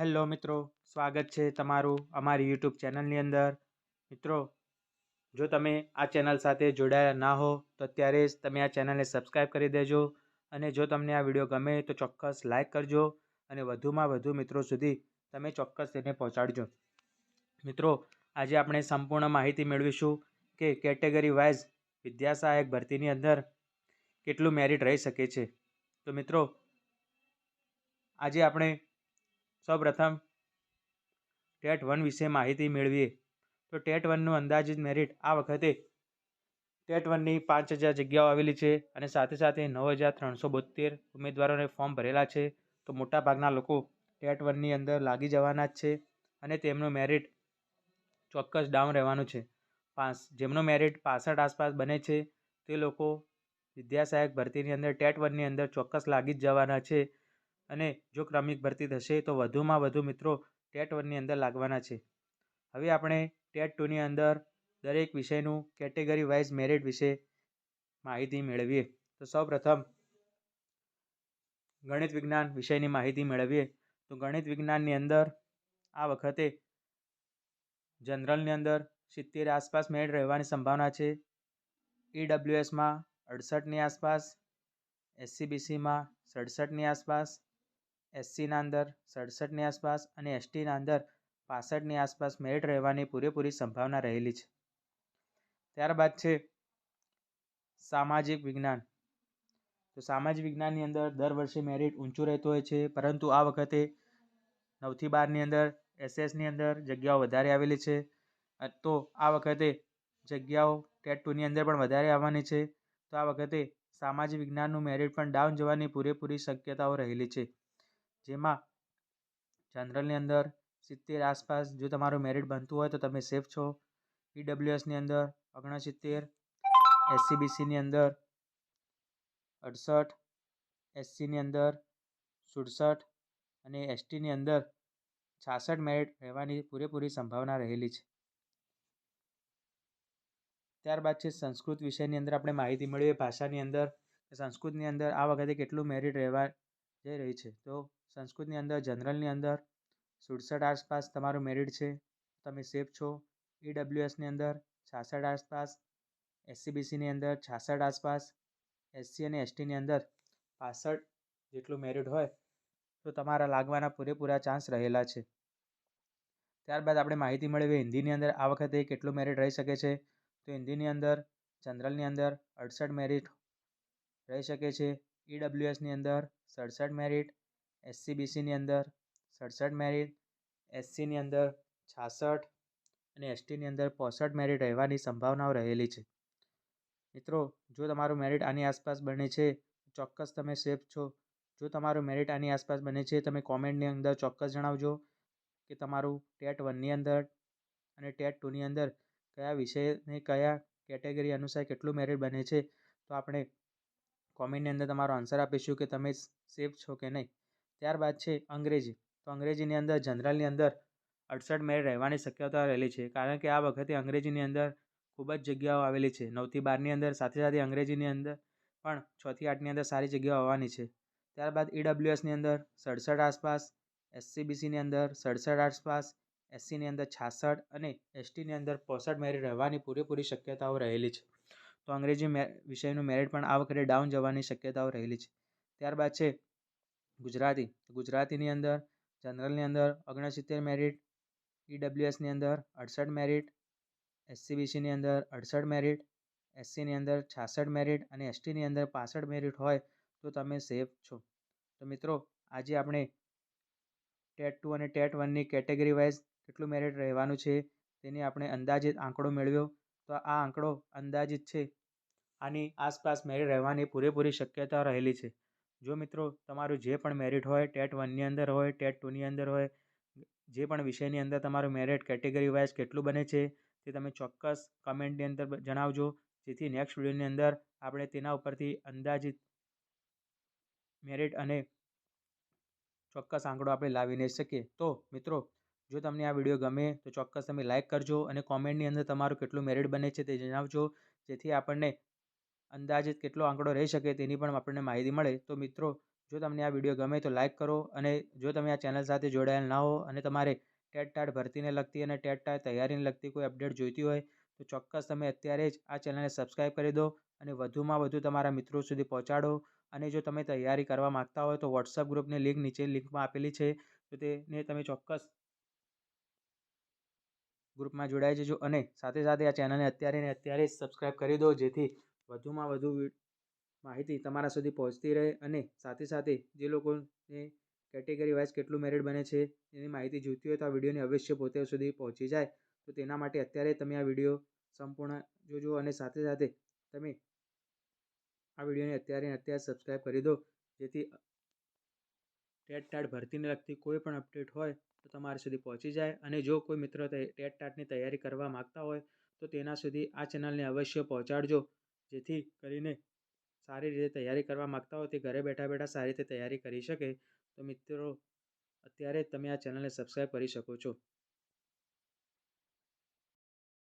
Hello મિત્રો, સ્વાગત છે તમારું અમારી યુટ્યુબ ચેનલની અંદર. મિત્રો, જો તમે આ ચેનલ સાથે જોડાયા ના હો, તો અત્યારે જ તમે આ ચેનલને સબસ્ક્રાઈબ કરી દેજો અને જો તમને આ વીડિયો ગમે તો ચોક્કસ લાઈક કરજો અને વધુમાં વધુ મિત્રો સુધી તમે ચોક્કસ તેને પહોંચાડજો. મિત્રો, આજે આપણે સંપૂર્ણ માહિતી મેળવીશું કે કેટેગરી વાઇઝ વિદ્યાસહાયક ભરતીની અંદર કેટલું મેરિટ રહી શકે છે. તો મિત્રો, આજે આપણે સૌપ્રથમ ટેટ વન વિશે માહિતી મેળવીએ. તો ટેટ વનનું અંદાજિત મેરિટ આ વખતે ટેટ વનની પાંચ હજાર જગ્યાઓ આવેલી છે અને સાથે સાથે નવ હજાર ત્રણસો બોતેર ઉમેદવારોને ફોર્મ ભરેલા છે. તો મોટાભાગના લોકો ટેટ વનની અંદર લાગી જવાના જ છે અને તેમનું મેરિટ ચોક્કસ ડાઉન રહેવાનું છે. પાસ જેમનું મેરિટ પાસઠ આસપાસ બને છે, તે લોકો વિદ્યાસહાયક ભરતીની અંદર ટેટ વનની અંદર ચોક્કસ લાગી જ જવાના છે. અને જો ક્રમિક ભરતી થશે, તો વધુમાં વધુ મિત્રો ટેટ વનની અંદર લાગવાના છે. હવે આપણે ટેટ ટુની અંદર દરેક વિષયનું કેટેગરી વાઇઝ મેરિટ વિશે માહિતી મેળવીએ. તો સૌપ્રથમ ગણિત વિજ્ઞાન વિષયની માહિતી મેળવીએ. તો ગણિત વિજ્ઞાનની અંદર આ વખતે જનરલની અંદર સિત્તેર આસપાસ મેરિટ રહેવાની સંભાવના છે. ઈડબ્લ્યુએસમાં અડસઠની આસપાસ, એસસીબીસીમાં સડસઠની આસપાસ એસસીના અંદર, સડસઠની આસપાસ અને એસટીના અંદર પાસઠની આસપાસ મેરિટ રહેવાની પૂરેપૂરી સંભાવના રહેલી છે. ત્યારબાદ છે સામાજિક વિજ્ઞાન. તો સામાજિક વિજ્ઞાનની અંદર દર વર્ષે મેરિટ ઊંચું રહેતું હોય છે, પરંતુ આ વખતે નવથી બારની અંદર, એસએસની અંદર જગ્યાઓ વધારે આવેલી છે. તો આ વખતે જગ્યાઓ ટેટ ટુની અંદર પણ વધારે આવવાની છે. તો આ વખતે સામાજિક વિજ્ઞાનનું મેરિટ પણ ડાઉન જવાની પૂરેપૂરી શક્યતાઓ રહેલી છે. જેમાં જનરલની અંદર સિત્તેર આસપાસ જો તમારું મેરિટ બનતું હોય તો તમે સેફ છો. ઈડબ્લ્યુએસની અંદર ઓગણસિત્તેર, એસસીબીસીની અંદર અડસઠ, એસસીની અંદર સુડસઠ અને એસટીની અંદર છાસઠ મેરિટ રહેવાની પૂરેપૂરી સંભાવના રહેલી છે. ત્યારબાદ છે સંસ્કૃત વિષયની અંદર આપણે માહિતી મેળવીએ ભાષાની અંદર. સંસ્કૃતની અંદર આ વખતે કેટલું મેરિટ રહેવા જઈ રહી છે? તો સંસ્કૃતની અંદર, જનરલની અંદર, સુડસઠ આસપાસ તમારું મેરિટ છે, તમે સેફ છો. ઈડબ્લ્યુએસની અંદર છાસઠ આસપાસ એસસીબીસીની અંદર છાસઠ આસપાસ એસસી અને એસટીની અંદર પાસઠ જેટલું મેરિટ હોય, તો તમારા લાગવાના પૂરેપૂરા ચાન્સ રહેલા છે. ત્યારબાદ આપણે માહિતી મેળવીએ, હિન્દીની અંદર આ વખતે કેટલું મેરિટ રહી શકે છે. તો હિન્દીની અંદર, જનરલની અંદર અડસઠ મેરિટ રહી શકે છે. ઈડબ્લ્યુએસની અંદર સડસઠ મેરિટ એસસીબીસીની અંદર સડસઠ મેરિટ એસસીની અંદર છાસઠ અને એસટીની અંદર પોસઠ મેરિટ રહેવાની સંભાવનાઓ રહેલી છે. મિત્રો, જો તમારું મેરિટ આની આસપાસ બને છે, ચોક્કસ તમે સેફ છો. જો તમારું મેરિટ આની આસપાસ બને છે, તમે કોમેન્ટની અંદર ચોક્કસ જણાવજો કે તમારું ટેટ વનની અંદર અને ટેટ ટુની અંદર કયા વિષયને કયા કેટેગરી અનુસાર કેટલું મેરિટ બને છે. તો આપણે કોમેન્ટની અંદર તમારો આન્સર આપીશું કે તમે સેફ છો કે નહીં. ત્યારબાદ છે અંગ્રેજી. તો અંગ્રેજીની અંદર, જનરલની અંદર અડસઠ મેરિટ રહેવાની શક્યતા રહેલી છે. કારણ કે આ વખતે અંગ્રેજીની અંદર ખૂબ જ જગ્યાઓ આવેલી છે. નવથી બારની અંદર, સાથે સાથે અંગ્રેજીની અંદર પણ છથી આઠની અંદર સારી જગ્યાઓ આવવાની છે. ત્યારબાદ ઈડબ્લ્યુએસની અંદર સડસઠ આસપાસ એસસીબીસીની અંદર સડસઠ આસપાસ એસસીની અંદર છાસઠ અને એસટીની અંદર પોસઠ મેરિટ રહેવાની પૂરેપૂરી શક્યતાઓ રહેલી છે. તો અંગ્રેજી મે, વિષયનું મેરિટ પણ આ વખતે ડાઉન જવાની શક્યતાઓ રહેલી છે. ત્યારબાદ છે ગુજરાતી, ગુજરાતીની અંદર જનરલની અંદર ઓગણસિત્તેર મેરિટ ઈડબ્લ્યુએસની અંદર અડસઠ મેરિટ એસસીબીસીની અંદર અડસઠ મેરિટ એસસીની અંદર છાસઠ મેરિટ અને એસટીની અંદર પાસઠ મેરિટ હોય તો તમે સેફ છો. તો મિત્રો, આજે આપણે ટેટ ટુ અને ટેટ વનની કેટેગરી વાઇઝ કેટલું મેરિટ રહેવાનું છે તેની આપણે અંદાજિત આંકડો મેળવ્યો. તો આ આંકડો અંદાજિત છે. આની આસપાસ મેરિટ રહેવાની પૂરેપૂરી શક્યતા રહેલી છે. જો મિત્રો તમારું જે પણ મેરિટ હોય, ટેટ વનની અંદર હોય, ટેટ ટુની અંદર હોય, જે પણ વિષયની અંદર તમારું મેરિટ કેટેગરી વાઇઝ કેટલું બને છે, તે તમે ચોક્કસ કમેન્ટની અંદર જણાવજો. જેથી નેક્સ્ટ વિડીયોની અંદર આપણે તેના ઉપરથી અંદાજિત મેરિટ અને ચોક્કસ આંકડો આપણે લાવીને શકીએ. તો મિત્રો, જો તમને આ વીડિયો ગમે તો ચોક્કસ તમે લાઇક કરજો અને કોમેન્ટની અંદર તમારું કેટલું મેરિટ બને છે તે જણાવજો. જેથી આપણને અંદાજિત કેટલો આંકડો રહી શકે તેની પણ આપણને માહિતી મળે. તો મિત્રો, જો તમને આ વીડિયો ગમે તો લાઇક કરો અને જો તમે આ ચેનલ સાથે જોડાયેલ ના હો અને તમારે ટેટ ટાટ ભરતીને લગતી અને ટેટ ટાટ તૈયારીને લગતી કોઈ અપડેટ જોઈતી હોય, તો ચોક્કસ તમે અત્યારે જ આ ચેનલને સબસ્ક્રાઈબ કરી દો અને વધુમાં વધુ તમારા મિત્રો સુધી પહોંચાડો. અને જો તમે તૈયારી કરવા માગતા હોય તો વોટ્સઅપ ગ્રુપની લિંક નીચે લિંકમાં આપેલી છે. તો તેને તમે ચોક્કસ ગ્રુપમાં જોડાઈ જજો અને સાથે સાથે આ ચેનલને અત્યારે ને અત્યારે જ સબસ્ક્રાઈબ કરી દો જેથી વધુમાં વધુ માહિતી તમારા સુધી પહોંચતી રહે અને સાથે સાથે જે લોકોને કેટેગરી વાઇઝ કેટલું મેરિટ બને છે એની માહિતી જોઈતી હોય તો આ વિડીયોને અવશ્ય પોતે સુધી પહોંચી જાય. તો તેના માટે અત્યારે તમે આ વીડિયો સંપૂર્ણ જોજો અને સાથે સાથે તમે આ વિડીયોને અત્યારે અત્યારે સબસ્ક્રાઈબ કરી દો. જેથી ટેટ ટાટ ભરતીને લગતી કોઈ પણ અપડેટ હોય તો તમારા સુધી પહોંચી જાય અને જો કોઈ મિત્ર ટેટ ટાટની તૈયારી કરવા માગતા હોય તો તેના સુધી આ ચેનલને અવશ્ય પહોંચાડજો. જેથી કરીને સારી રીતે તૈયારી કરવા માગતા હોય તે ઘરે બેઠા બેઠા સારી રીતે તૈયારી કરી શકે. તો મિત્રો, અત્યારે તમે આ ચેનલને સબસ્ક્રાઈબ કરી શકો છો.